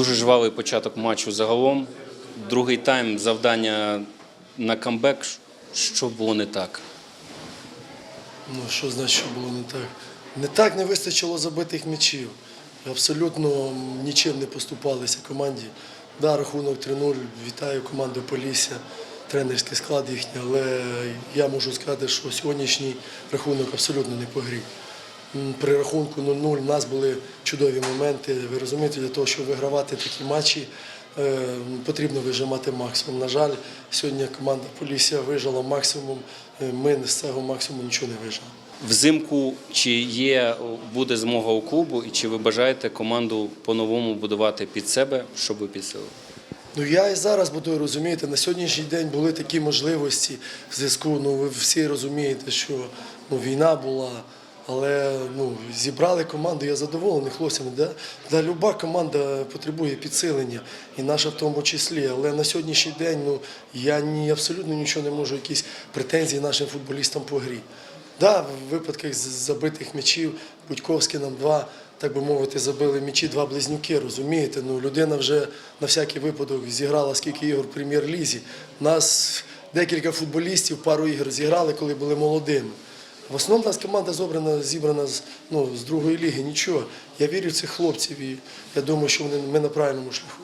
Дуже жвавий початок матчу загалом. Другий тайм завдання на камбек. Що було не так? Ну, що значить, що було не так? Не так не вистачило забитих м'ячів. Абсолютно нічим не поступалися команді. Да, рахунок 3-0. Вітаю команду Полісся, тренерський склад їхній, але я можу сказати, що сьогоднішній рахунок абсолютно не по грі. При рахунку 0-0 у нас були чудові моменти. Ви розумієте, для того, щоб вигравати такі матчі, е, потрібно вижимати максимум. На жаль, сьогодні команда Полісся вижила максимум. Е, Ми з цього максимуму нічого не вижили. Взимку чи є буде змога у клубу, і чи ви бажаєте команду по-новому будувати під себе, щоб ви підсилили? Ну я і зараз буду розумієте, на сьогоднішній день були такі можливості в зв'язку. Ну ви всі розумієте, що ну, війна була, але ну, зібрали команду, я задоволений хлопцями. Да? Да, люба команда потребує підсилення, і наша в тому числі. Але на сьогоднішній день ну, я ні, абсолютно нічого не можу, якісь претензії нашим футболістам по грі. Да, в випадках забитих м'ячів Будьковський нам два, так би мовити, забили м'ячі, два близнюки, розумієте? Ну, людина вже на всякий випадок зіграла скільки ігор в прем'єр-лізі. Нас декілька футболістів пару ігор зіграли, коли були молодими. В основному у нас команда зібрана, зібрана з, ну, з другої ліги, нічого. Я вірю в цих хлопців і я думаю, що вони, ми на правильному шляху.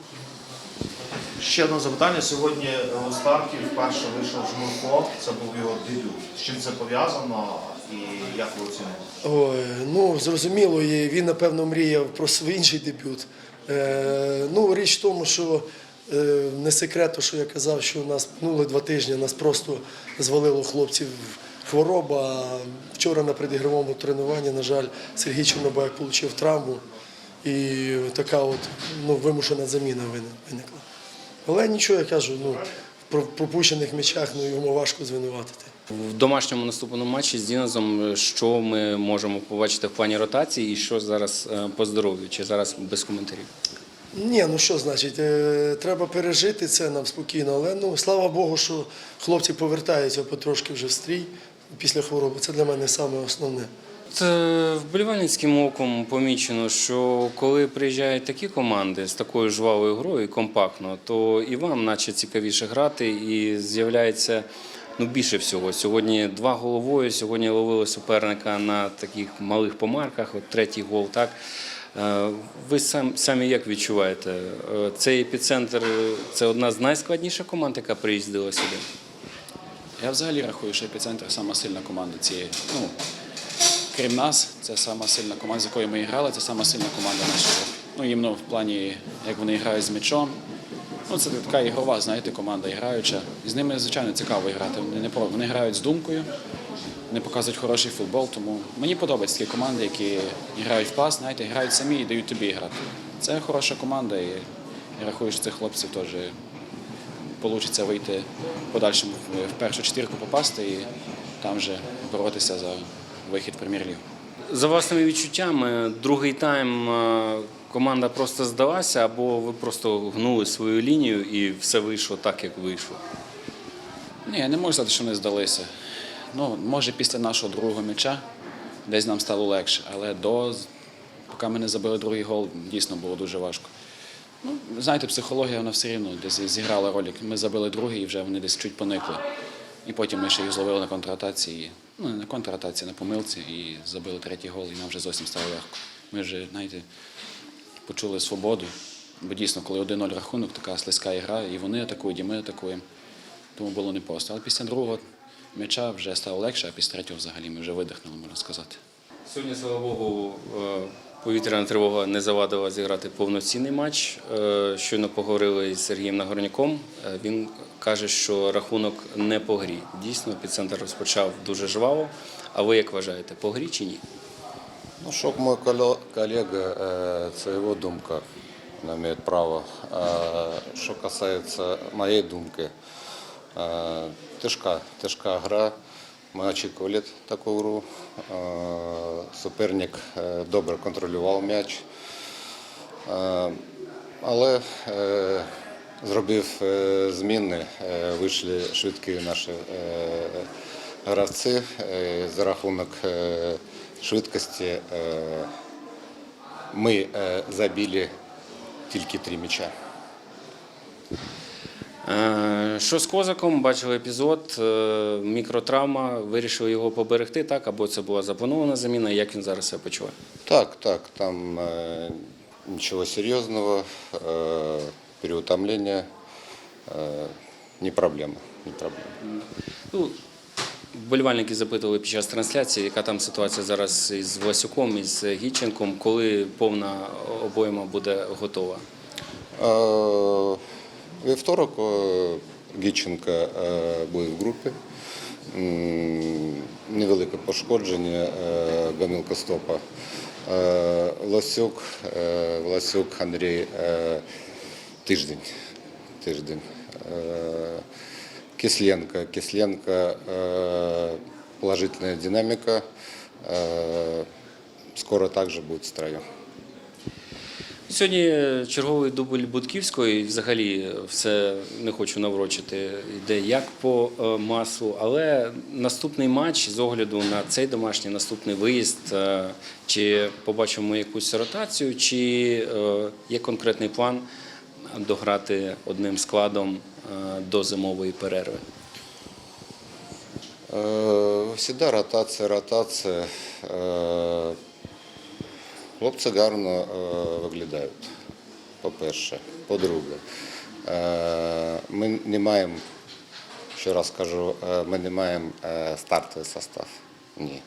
Ще одне запитання. Сьогодні е, у старті вперше вийшов Жмурко. Це був його дебют. З чим це пов'язано і як ви оцінюєте? Ой, ну зрозуміло, і він напевно мріяв про свій інший дебют. Е, ну, річ в тому, що е, не секрет, що я казав, що у нас минули два тижні нас просто звалило хлопців хвороба. Вчора на предігровому тренуванні, на жаль, Сергій Чорнобаєв отримав травму, і така от ну, вимушена заміна виникла. Але нічого, я кажу, ну, в пропущених м'ячах ну, йому важко звинуватити. В домашньому наступному матчі з Дінозом, що ми можемо побачити в плані ротації і що зараз е, по здоров'ю, чи зараз без коментарів? Ні, ну що значить, е, треба пережити це нам спокійно, але ну слава Богу, що хлопці повертаються потрошки вже в стрій після хвороби. Це для мене саме основне. Вболівальницьким оком помічено, що коли приїжджають такі команди з такою жвавою грою і компактно, то і вам наче цікавіше грати, і з'являється ну, більше всього. Сьогодні два головою, сьогодні ловили суперника на таких малих помарках, от третій гол, так. Е, Ви сам, самі як відчуваєте? Е, Цей епіцентр е, це одна з найскладніших команд, яка приїздила сюди. Я взагалі рахую, що епіцентр сама сильна команда цієї. Ну, крім нас, це сама сильна команда, з якою ми грали, це сама сильна команда нашого. Ну, іменно в плані, як вони грають з м'ячом. Ну, це така ігрова, знаєте, команда граюча. І з ними, звичайно, цікаво грати. Вони, не вони грають з думкою, вони показують хороший футбол. Тому мені подобаються такі команди, які грають в пас, знаєте, грають самі і дають тобі грати. Це хороша команда, і я рахую, що цих хлопців теж вийде вийти подальшому в- першу четвірку попасти і там вже боротися за вихід в прем'єр-лігу. За власними відчуттями, другий тайм е, команда просто здалася, або ви просто гнули свою лінію і все вийшло так, як вийшло. Ні, я не можу сказати, що вони здалися. Ну, може, після нашого другого м'яча десь нам стало легше, але до, поки ми не забили другий гол, дійсно було дуже важко. Ну, знаєте, психологія вона все рівно десь зіграла роль. Ми забили другий і вже вони десь чуть поникли. І потім ми ще їх зловили на контратаці. І, ну, не на контратаці, на помилці, і забили третій гол, і нам вже зовсім стало легко. Ми вже, знаєте, почули свободу. Бо дійсно, коли 1-0 рахунок, така слизька ігра, і вони атакують, і ми атакуємо. Тому було непросто. Але після другого м'яча вже стало легше, а після третього взагалі ми вже видихнули, можна сказати. Сьогодні, слава Богу, е, повітряна тривога не завадила зіграти повноцінний матч. Е, Щойно поговорили з Сергієм Нагорняком. Е, Він каже, що рахунок не по грі. Дійсно, епіцентр розпочав дуже жваво. А ви як вважаєте, по грі чи ні? Ну, що мой коле- колега, це його думка, він має право. Що касається моєї думки, е, тяжка, тяжка гра. Ми очікували таку гру. Е, Суперник е, добре контролював м'яч. Е, Але зробив зміни, вийшли швидкі наші гравці за рахунок швидкості. Ми забили тільки три м'яча. Е, Що з козаком? Бачили епізод, е, мікротравма, вирішили його поберегти, так? Або це була запланована заміна, як він зараз себе почуває? Так, так, там э, ничего серьезного, э, переутомление, э, не проблема, не проблема. Ну, вболівальники запитували під час трансляції, яка там ситуація зараз із Власюком, із Гіченком, коли повна обойма буде готова. Э, Вівторок э, Гіченко э, буде в групі. Невелике пошкодження е, гомілка стопа. Е, Власюк, е, Власюк Андрій е, тиждень. тиждень. Е, Кисленко. Кисленко е, положительная динамика. Е, Скоро также будет в строю. Сьогодні черговий дубль Будківської, взагалі все не хочу наврочити, йде як по е, маслу, але наступний матч з огляду на цей домашній наступний виїзд, е, чи побачимо якусь ротацію, чи е, є конкретний план дограти одним складом е, до зимової перерви. Е, Всегда ротація, ротація. Хлопці гарно е, виглядають, по-перше. По-друге, е, ми не маємо, ще раз кажу, е, ми не маємо стартовий состав. Ні.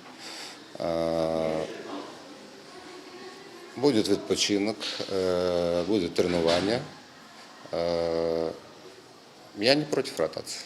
Буде відпочинок, буде тренування. Я не проти ротації.